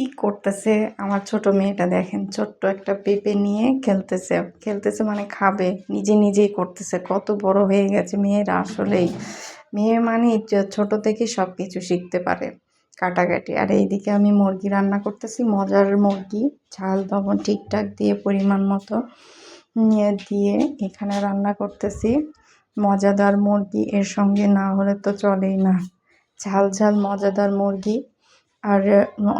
কি করতেছে? আমার ছোট মেয়েটা দেখেন, ছোট্ট একটা পেঁপে নিয়ে খেলতেছে। খেলতেছে মানে খাবে, নিজে নিজেই করতেছে। কত বড় হয়ে গেছে মেয়েরা আসলেই। মেয়ে মানে ছোট থেকে সব কিছু শিখতে পারে কাটাকাটি। আর এইদিকে আমি মুরগি রান্না করতেছি, মজার মুরগি। ঝাল, লবণ ঠিকঠাক দিয়ে, পরিমাণ মতো নিয়ে দিয়ে এখানে রান্না করতেছি। মজাদার মুরগি, এর সঙ্গে না হলে তো চলেই না। ঝাল ঝাল, মজাদার মুরগি। আর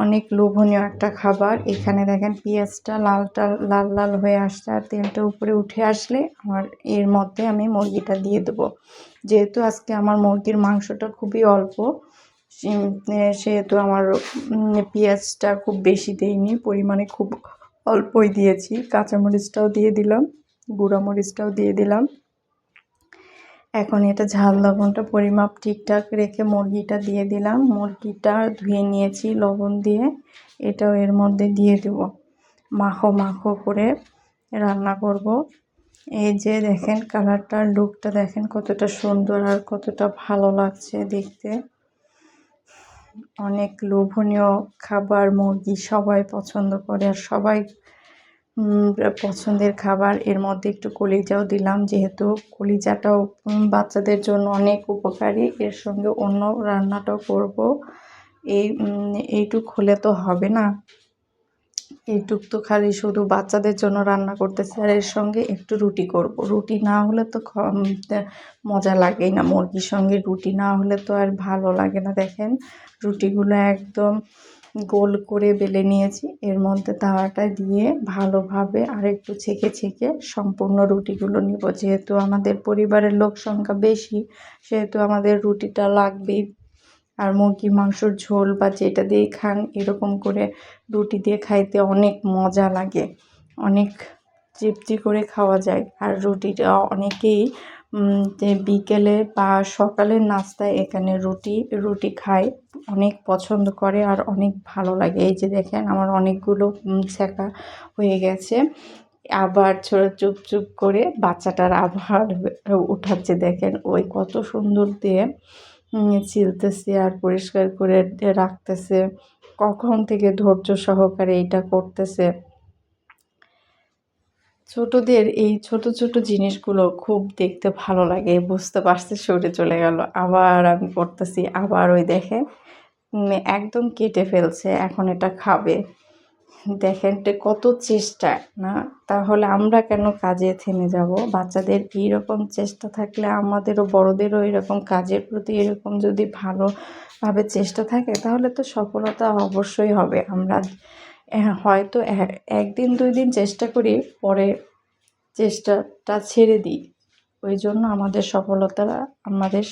অনেক লোভনীয় একটা খাবার। এখানে দেখেন পেঁয়াজটা লালটা, লাল লাল হয়ে আসছে আর তেলটা উপরে উঠে আসলে আমার এর মধ্যে আমি মুরগিটা দিয়ে দেবো। যেহেতু আজকে আমার মুরগির মাংসটা খুবই অল্প সেহেতু আমার পেঁয়াজটা খুব বেশি দেইনি, পরিমাণে খুব অল্পই দিয়েছি। কাঁচামরিচটাও দিয়ে দিলাম গুঁড়া মরিচটাও দিয়ে দিলাম। এখন এটা ঝাল লবণটা পরিমাপ ঠিকঠাক রেখে মুরগিটা দিয়ে দিলাম। মুরগিটা ধুয়ে নিয়েছি লবণ দিয়ে। এটাও এর মধ্যে দিয়ে দেব। মাখো মাখো করে রান্না করব। এই যে দেখেন কালারটার লুকটা দেখেন কতটা সুন্দর আর কতটা ভালো লাগছে দেখতে। অনেক লোভনীয় খাবার মুরগি সবাই পছন্দ করে আর সবাই পছন্দের খাবার। এর মধ্যে একটু কলিজাও দিলাম, যেহেতু কলিজাটাও বাচ্চাদের জন্য অনেক উপকারী। এর সঙ্গে অন্য রান্নাটাও করব। এই এইটুক হলে তো হবে না। এইটুক তো খালি শুধু বাচ্চাদের জন্য রান্না করতেছি, আর এর সঙ্গে একটু রুটি করব। রুটি না হলে তে- মজা লাগেই না। মুরগির সঙ্গে রুটি না হলে তো আর ভালো লাগে না, দেখেন। রুটিগুলো একদম গোল করে বেলে নিয়েছি। এর মধ্যে তাওয়াটা দিয়ে ভালোভাবে আর একটু ছেঁকে ছেঁকে সম্পূর্ণ রুটিগুলো নিব। যেহেতু আমাদের পরিবারের লোক সংখ্যা বেশি, সেহেতু আমাদের রুটিটা লাগবেই। আর মুরগি, মাংসর ঝোল বা যেটা দিয়ে খান, এরকম করে রুটি দিয়ে খাইতে অনেক মজা লাগে। অনেক তৃপ্তি করে খাওয়া যায়। আর রুটিটা অনেকেই বিকেলে বা সকালের নাস্তায় এখানে রুটি রুটি খায় অনেক পছন্দ করে আর অনেক ভালো লাগে। এই যে দেখেন আমার অনেকগুলো ছেঁকা হয়ে গেছে। আবার ছোট চুপ চুপ করে বাচ্চাটার আবার উঠাচ্ছে। দেখেন ওই কত সুন্দর দিয়ে উম, ছিলতেছে আর পরিষ্কার করে রাখতেছে। কখন থেকে ধৈর্য সহকারে এইটা করতেছে। ছোটদের এই ছোট ছোট জিনিসগুলো খুব দেখতে ভালো লাগে। বুঝতে পারছে সরে চলে গেল। আবার আমি করতেছি আবার ওই দেখে একদম কেটে ফেলছে, এখন এটা খাবে। দেখেন কত চেষ্টা, না? তাহলে আমরা কেন কাজে থেমে যাব? বাচ্চাদের এইরকম চেষ্টা থাকলে আমাদেরও, বড়দেরও এরকম কাজের প্রতি এরকম যদি ভালোভাবে চেষ্টা থাকে, তাহলে তো সফলতা অবশ্যই হবে। আমরা হয়তো এ- একদিন দুই দিন চেষ্টা করি, পরে চেষ্টাটা ছেড়ে দিই। ওই জন্য আমাদের সফলতা আমাদের